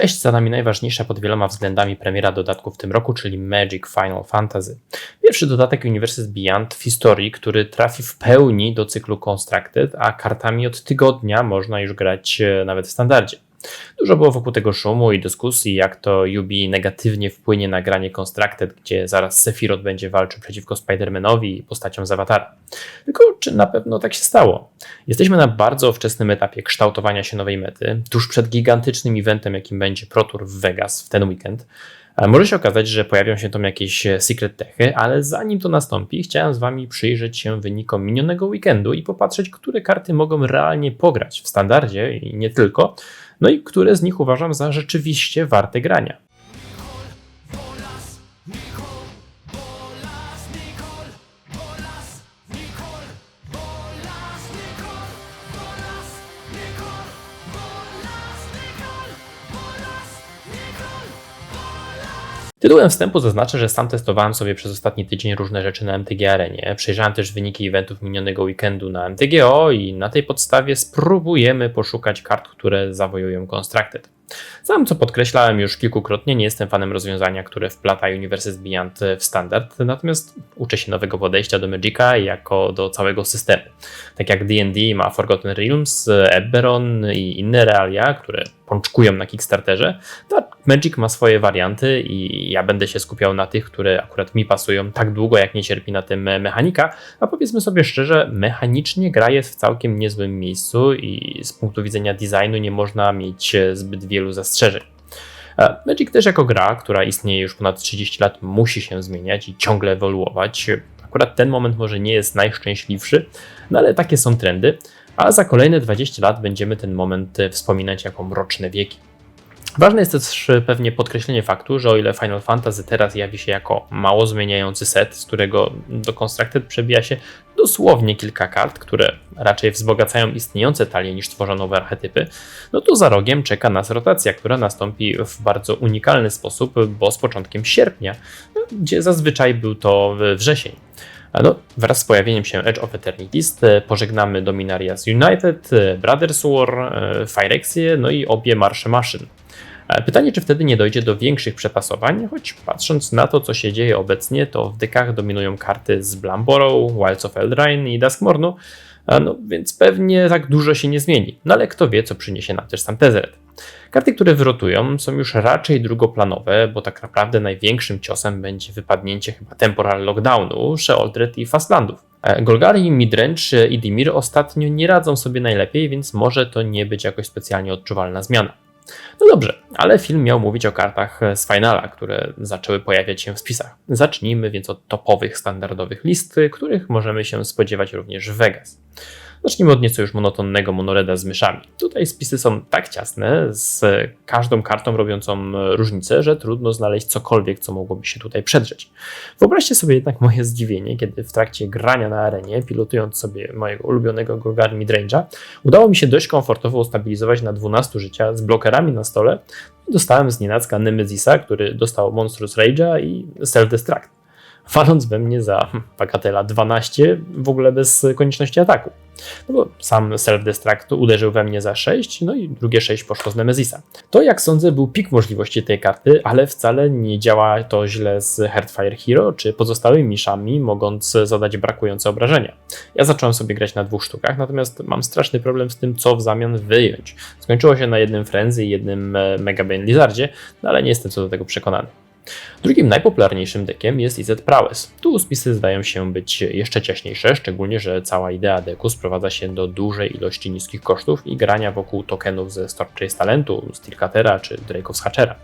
Cześć, za nami najważniejsza pod wieloma względami premiera dodatku w tym roku, czyli Magic Final Fantasy. Pierwszy dodatek Universes Beyond w historii, który trafi w pełni do cyklu Constructed, a kartami od tygodnia można już grać e, nawet w standardzie. Dużo było wokół tego szumu i dyskusji, jak to Yubi negatywnie wpłynie na granie Constructed, gdzie zaraz Sephiroth będzie walczył przeciwko Spider-Manowi i postaciom z Awatara. Tylko czy na pewno tak się stało? Jesteśmy na bardzo wczesnym etapie kształtowania się nowej mety, tuż przed gigantycznym eventem, jakim będzie Pro Tour w Vegas w ten weekend. Może się okazać, że pojawią się tam jakieś e, secret techy, ale zanim to nastąpi, chciałem z Wami przyjrzeć się wynikom minionego weekendu i popatrzeć, które karty mogą realnie pograć w standardzie i nie tylko, no i które z nich uważam za rzeczywiście warte grania. Tytułem wstępu zaznaczę, że sam testowałem sobie przez ostatni tydzień różne rzeczy na MTG Arenie. Przejrzałem też wyniki eventów minionego weekendu na MTGO i na tej podstawie spróbujemy poszukać kart, które zawojują Constructed. Sam, co podkreślałem już kilkukrotnie, nie jestem fanem rozwiązania, które wplata Universes Beyond w standard, natomiast uczę się nowego podejścia do Magica jako do całego systemu. Tak jak D&D ma Forgotten Realms, Eberron i inne realia, które pączkują na Kickstarterze, tak Magic ma swoje warianty i ja będę się skupiał na tych, które akurat mi pasują tak długo, jak nie cierpi na tym mechanika, a powiedzmy sobie szczerze, mechanicznie gra jest w całkiem niezłym miejscu i z punktu widzenia designu nie można mieć zbyt wielu zastrzeżeń. E, Magic też jako gra, która istnieje już ponad 30 lat, musi się zmieniać i ciągle ewoluować. Akurat ten moment może nie jest najszczęśliwszy, no ale takie są trendy, a za kolejne 20 lat będziemy ten moment wspominać jako mroczne wieki. Ważne jest też pewnie podkreślenie faktu, że o ile Final Fantasy teraz jawi się jako mało zmieniający set, z którego do Constructed przebija się dosłownie kilka kart, które raczej wzbogacają istniejące talie niż tworzą nowe archetypy, no to za rogiem czeka nas rotacja, która nastąpi w bardzo unikalny sposób, bo z początkiem sierpnia, no, gdzie zazwyczaj był to wrzesień. No, wraz z pojawieniem się Edge of Eternities pożegnamy Dominarias United, Brothers War, Phyrexie, no i obie Marsze Maszyn. Pytanie, czy wtedy nie dojdzie do większych przetasowań, choć patrząc na to, co się dzieje obecnie, to w dekach dominują karty z Blamborough, Wilds of Eldraine i Duskmornu, no więc pewnie tak dużo się nie zmieni. No ale kto wie, co przyniesie nam też sam Tezzeret. Karty, które wyrotują, są już raczej drugoplanowe, bo tak naprawdę największym ciosem będzie wypadnięcie chyba temporal lockdownu, Sheoldred i Fastlandów. Golgari, Midrange i Dimir ostatnio nie radzą sobie najlepiej, więc może to nie być jakoś specjalnie odczuwalna zmiana. No dobrze, ale film miał mówić o kartach z finala, które zaczęły pojawiać się w spisach. Zacznijmy więc od topowych, standardowych list, których możemy się spodziewać również w Vegas. Zacznijmy od nieco już monotonnego monoreda z myszami. Tutaj spisy są tak ciasne, z każdą kartą robiącą różnicę, że trudno znaleźć cokolwiek, co mogłoby się tutaj przedrzeć. Wyobraźcie sobie jednak moje zdziwienie, kiedy w trakcie grania na arenie, pilotując sobie mojego ulubionego Golgari Midrange'a, udało mi się dość komfortowo ustabilizować na 12 życia z blokerami na stole dostałem z nienacka Nemezisa, który dostał Monstrous Rage'a i Self-Destruct waląc we mnie za bagatela 12 w ogóle bez konieczności ataku. No bo sam self-destruct uderzył we mnie za 6, no i drugie 6 poszło z Nemezisa. To jak sądzę był pik możliwości tej karty, ale wcale nie działa to źle z Heartfire Hero czy pozostałymi miszami, mogąc zadać brakujące obrażenia. Ja zacząłem sobie grać na dwóch sztukach, natomiast mam straszny problem z tym, co w zamian wyjąć. Skończyło się na jednym Frenzy i jednym e, Mega Bane Lizardzie, no ale nie jestem co do tego przekonany. Drugim najpopularniejszym dekiem jest IZ Prowess. Tu spisy zdają się być jeszcze ciaśniejsze, szczególnie, że cała idea deku sprowadza się do dużej ilości niskich kosztów i grania wokół tokenów ze Stormchase Talentu, Steelcuttera czy Drake'ów Hatchera.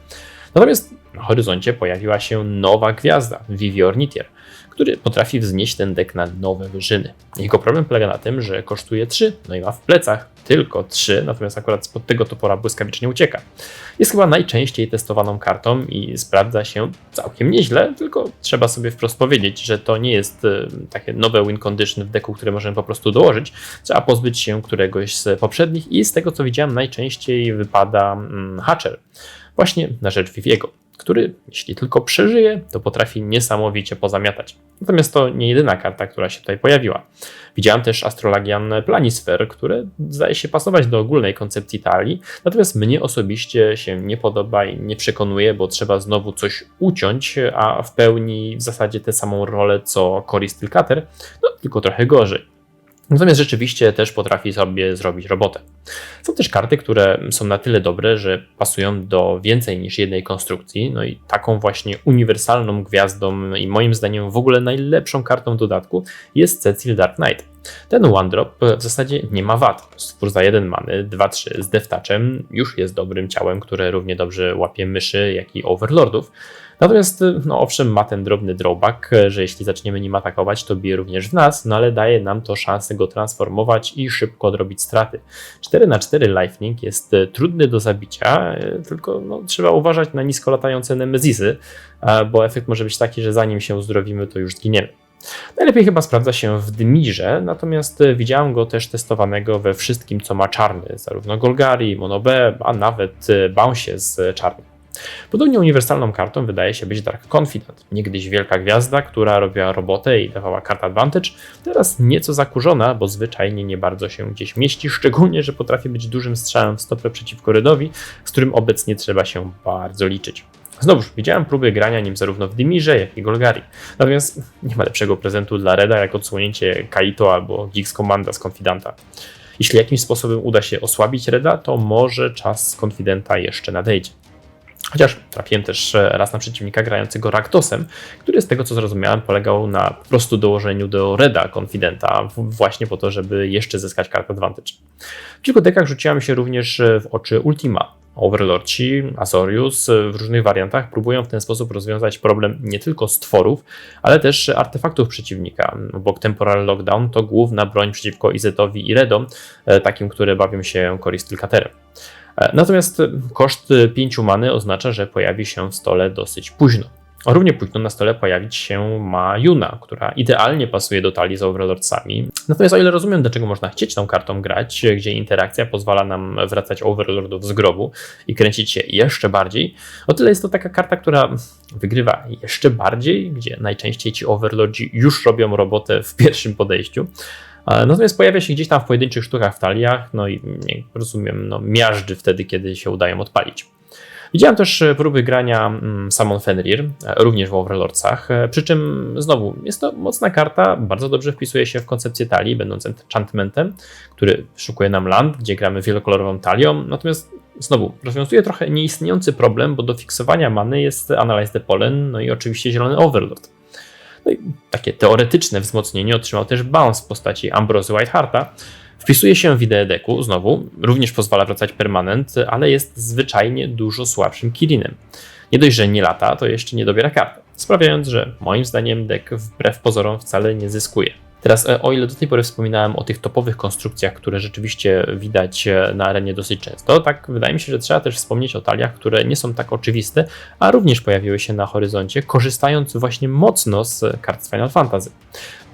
Natomiast na horyzoncie pojawiła się nowa gwiazda, Vivi Ornithier, który potrafi wznieść ten dek na nowe wyżyny. Jego problem polega na tym, że kosztuje 3, no i ma w plecach tylko 3, natomiast akurat spod tego topora błyskawicznie ucieka. Jest chyba najczęściej testowaną kartą i sprawdza się całkiem nieźle, tylko trzeba sobie wprost powiedzieć, że to nie jest e, takie nowe win condition w deku, które możemy po prostu dołożyć. Trzeba pozbyć się któregoś z poprzednich i z tego co widziałem najczęściej wypada mm, Hatcher właśnie na rzecz Viviego. Który, jeśli tylko przeżyje, to potrafi niesamowicie pozamiatać. Natomiast to nie jedyna karta, która się tutaj pojawiła. Widziałem też Astrolagian Planisfer, które zdaje się pasować do ogólnej koncepcji talii, natomiast mnie osobiście się nie podoba i nie przekonuje, bo trzeba znowu coś uciąć, a w pełni w zasadzie tę samą rolę co Cory Stillcutter, no tylko trochę gorzej. Natomiast rzeczywiście też potrafi sobie zrobić robotę. Są też karty, które są na tyle dobre, że pasują do więcej niż jednej konstrukcji. No i taką właśnie uniwersalną gwiazdą i moim zdaniem w ogóle najlepszą kartą dodatku jest Cecil Dark Knight. Ten one drop w zasadzie nie ma wad. Stwór za jeden many, 2-3 z deftaczem już jest dobrym ciałem, które równie dobrze łapie myszy, jak i overlordów. Natomiast, no owszem, ma ten drobny drawback, że jeśli zaczniemy nim atakować, to bije również w nas, no ale daje nam to szansę go transformować i szybko odrobić straty. 4 na 4 Lightning jest e, trudny do zabicia, e, tylko no, trzeba uważać na nisko latające Nemezisy, bo efekt może być taki, że zanim się uzdrowimy, to już zginiemy. Najlepiej chyba sprawdza się w Dmirze, natomiast e, widziałem go też testowanego we wszystkim, co ma czarny, zarówno Golgari, Monobe, a nawet Bounce z czarnym. Podobnie uniwersalną kartą wydaje się być Dark Confidant. Niegdyś wielka gwiazda, która robiła robotę i dawała kartę advantage, teraz nieco zakurzona, bo zwyczajnie nie bardzo się gdzieś mieści, szczególnie, że potrafi być dużym strzałem w stopę przeciwko Redowi, z którym obecnie trzeba się bardzo liczyć. Znowuż widziałem próby grania nim zarówno w Dimirze, jak i Golgari. Natomiast nie ma lepszego prezentu dla Reda jak odsłonięcie Kaito albo Gix Commanda z Confidanta. Jeśli jakimś sposobem uda się osłabić Reda, to może czas z Confidenta jeszcze nadejdzie. Chociaż trafiłem też e, raz na przeciwnika grającego Raktosem, który z tego co zrozumiałem polegał na po prostu dołożeniu do Reda Confidenta właśnie po to, żeby jeszcze zyskać kartę advantage. W kilku dekach rzuciłem się również e, w oczy Ultima. Overlordci, Azorius e, w różnych wariantach próbują w ten sposób rozwiązać problem nie tylko stworów, ale też artefaktów przeciwnika. Obok Temporal Lockdown to główna broń przeciwko Izetowi i Redom, takim, które bawią się Coristylcaterem. E, natomiast koszt 5 many oznacza, że pojawi się w stole dosyć późno. Równie późno na stole pojawić się ma Yuna, która idealnie pasuje do talii z Overlordsami. Natomiast o ile rozumiem, dlaczego można chcieć tą kartą grać, gdzie interakcja pozwala nam wracać Overlordów z grobu i kręcić się jeszcze bardziej, o tyle jest to taka karta, która wygrywa jeszcze bardziej, gdzie najczęściej ci Overlordzi już robią robotę w pierwszym podejściu. Natomiast pojawia się gdzieś tam w pojedynczych sztukach w taliach, no i rozumiem, no, miażdży wtedy, kiedy się udają odpalić. Widziałem też e, próby grania mm, Samon Fenrir, e, również w Overlordsach, e, przy czym znowu jest to mocna karta, bardzo dobrze wpisuje się w koncepcję talii, będąc enchantmentem, który szukuje nam land, gdzie gramy wielokolorową talią, natomiast znowu rozwiązuje trochę nieistniejący problem, bo do fiksowania many jest Analyze the Pollen, no i oczywiście zielony Overlord. No i takie teoretyczne wzmocnienie otrzymał też Bounce w postaci Ambrose Whitehearta. Wpisuje się w ideę deku, znowu, również pozwala wracać permanent, ale jest zwyczajnie dużo słabszym Kirinem. Nie dość, że nie lata, to jeszcze nie dobiera karty, sprawiając, że moim zdaniem deck wbrew pozorom wcale nie zyskuje. Teraz, e, o ile do tej pory wspominałem o tych topowych konstrukcjach, które rzeczywiście widać e, na arenie dosyć często, tak wydaje mi się, że trzeba też wspomnieć o taliach, które nie są tak oczywiste, a również pojawiły się na horyzoncie, korzystając właśnie mocno z kart z Final Fantasy.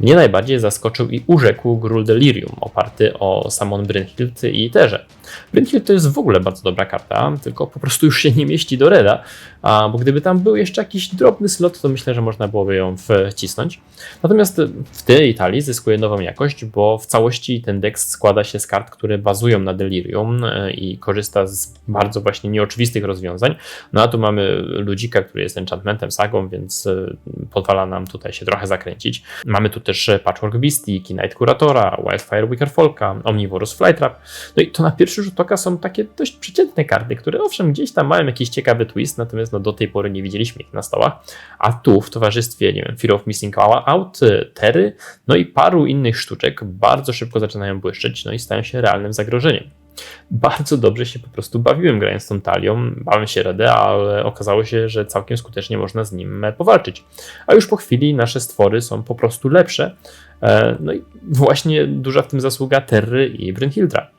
Mnie najbardziej zaskoczył i urzekł Grul Delirium, oparty o Samon Brynhild i Terze. Brynhild to jest w ogóle bardzo dobra karta, tylko po prostu już się nie mieści do Reda, bo gdyby tam był jeszcze jakiś drobny slot, to myślę, że można byłoby ją wcisnąć. Natomiast w tej talii zyskuje nową jakość, bo w całości ten deck składa się z kart, które bazują na Delirium e, i korzysta z bardzo właśnie nieoczywistych rozwiązań. No a tu mamy ludzika, który jest enchantmentem, sagą, więc e, pozwala nam tutaj się trochę zakręcić. Mamy tu też Patchwork Beastie, Knight Curatora, Wildfire Wicker Folka, Omnivorous Flytrap. No i to na pierwszy rzut oka są takie dość przeciętne karty, które owszem gdzieś tam mają jakiś ciekawy twist, natomiast no do tej pory nie widzieliśmy ich na stołach. A tu w towarzystwie, nie wiem, Fear of Missing Out, Tery, no i paru innych sztuczek bardzo szybko zaczynają błyszczeć, no i stają się realnym zagrożeniem bardzo dobrze się po prostu bawiłem grając tą talią. Bałem się Redę, ale okazało się, że całkiem skutecznie można z nim powalczyć. A już po chwili nasze stwory są po prostu lepsze. E, no i właśnie duża w tym zasługa Terry i Brynhildra.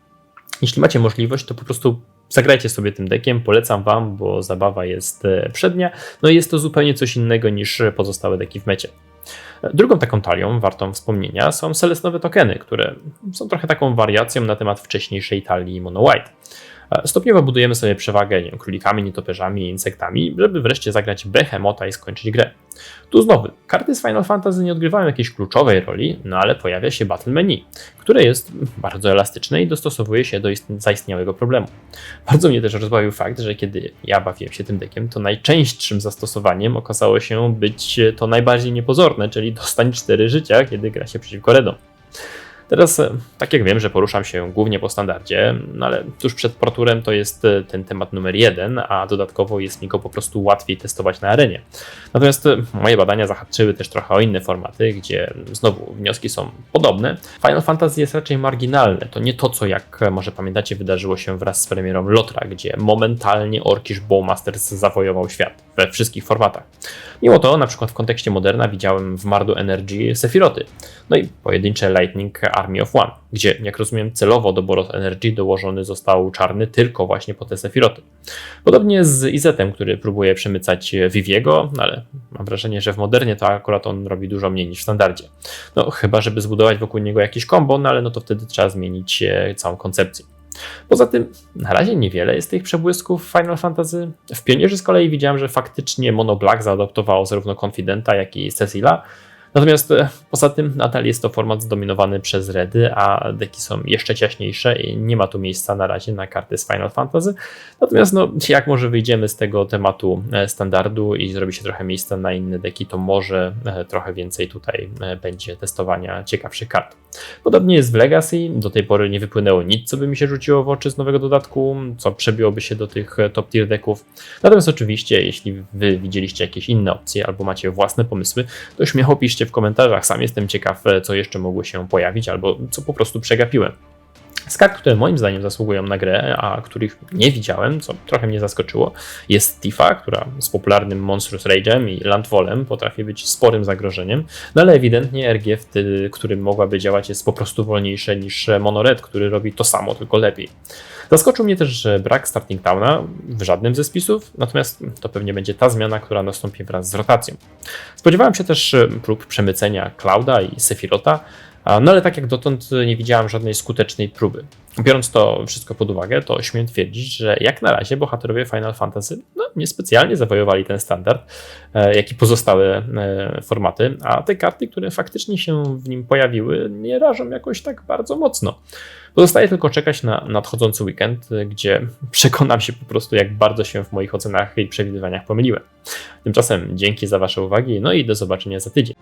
Jeśli macie możliwość, to po prostu zagrajcie sobie tym dekiem, polecam wam, bo zabawa jest e, przednia, no i jest to zupełnie coś innego niż pozostałe deki w mecie. Drugą taką talią, wartą wspomnienia, są selesnowe tokeny, które są trochę taką wariacją na temat wcześniejszej talii Mono White. Stopniowo budujemy sobie przewagę nie królikami, nietoperzami, insektami, żeby wreszcie zagrać Behemota i skończyć grę. Tu znowu, karty z Final Fantasy nie odgrywają jakiejś kluczowej roli, no ale pojawia się Battle Menu, które jest bardzo elastyczne i dostosowuje się do ist- zaistniałego problemu. Bardzo mnie też rozbawił fakt, że kiedy ja bawiłem się tym dekiem, to najczęstszym zastosowaniem okazało się być to najbardziej niepozorne, czyli dostań 4 życia, kiedy gra się przeciwko redom. Teraz, e, tak jak wiem, że poruszam się głównie po standardzie, no ale tuż przed Proturem to jest e, ten temat numer jeden, a dodatkowo jest mi go po prostu łatwiej testować na arenie. Natomiast e, moje badania zahaczyły też trochę o inne formaty, gdzie znowu wnioski są podobne. Final Fantasy jest raczej marginalne. To nie to, co jak może pamiętacie, wydarzyło się wraz z premierą Lotra, gdzie momentalnie Orkish Bowmasters zawojował świat we wszystkich formatach. Mimo to, na przykład w kontekście Moderna widziałem w Mardu Energy Sephiroty, no i pojedyncze Lightning Army of One, gdzie, jak rozumiem, celowo do Boros Energy dołożony został czarny tylko właśnie po te Sephiroty. Podobnie z Izetem, który próbuje przemycać Viviego, no ale mam wrażenie, że w Modernie to akurat on robi dużo mniej niż w standardzie. No chyba, żeby zbudować wokół niego jakiś kombo, no ale no to wtedy trzeba zmienić e, całą koncepcję. Poza tym, na razie niewiele jest tych przebłysków Final Fantasy. W Pionierze z kolei widziałem, że faktycznie Mono Black zaadoptowało zarówno Confidenta, jak i Cecila. Natomiast e, poza tym nadal jest to format zdominowany przez redy, a deki są jeszcze ciaśniejsze i nie ma tu miejsca na razie na karty z Final Fantasy. Natomiast no, jak może wyjdziemy z tego tematu e, standardu i zrobi się trochę miejsca na inne deki, to może e, trochę więcej tutaj e, będzie testowania ciekawszych kart. Podobnie jest w Legacy. Do tej pory nie wypłynęło nic, co by mi się rzuciło w oczy z nowego dodatku, co przebiłoby się do tych e, top tier decków. Natomiast oczywiście, jeśli wy widzieliście jakieś inne opcje albo macie własne pomysły, to śmiało piszcie w komentarzach. Sam jestem ciekaw, e, co jeszcze mogło się pojawić albo co po prostu przegapiłem. Z które moim zdaniem zasługują na grę, a których nie widziałem, co trochę mnie zaskoczyło, jest Tifa, która z popularnym Monstrous Rage'em i Landwolem potrafi być sporym zagrożeniem, no ale ewidentnie RG, wtedy, którym mogłaby działać, jest po prostu wolniejsze niż Monored, który robi to samo, tylko lepiej. Zaskoczył mnie też że brak Starting Towna w żadnym ze spisów, natomiast to pewnie będzie ta zmiana, która nastąpi wraz z rotacją. Spodziewałem się też e, prób przemycenia Clouda i Sephirota, No ale tak jak dotąd nie widziałem żadnej skutecznej próby. Biorąc to wszystko pod uwagę, to śmiem twierdzić, że jak na razie bohaterowie Final Fantasy no, niespecjalnie zawojowali ten standard, e, jak i pozostałe e, formaty, a te karty, które faktycznie się w nim pojawiły, nie rażą jakoś tak bardzo mocno. Pozostaje tylko czekać na nadchodzący weekend, e, gdzie przekonam się po prostu, jak bardzo się w moich ocenach i przewidywaniach pomyliłem. Tymczasem dzięki za Wasze uwagi, no i do zobaczenia za tydzień.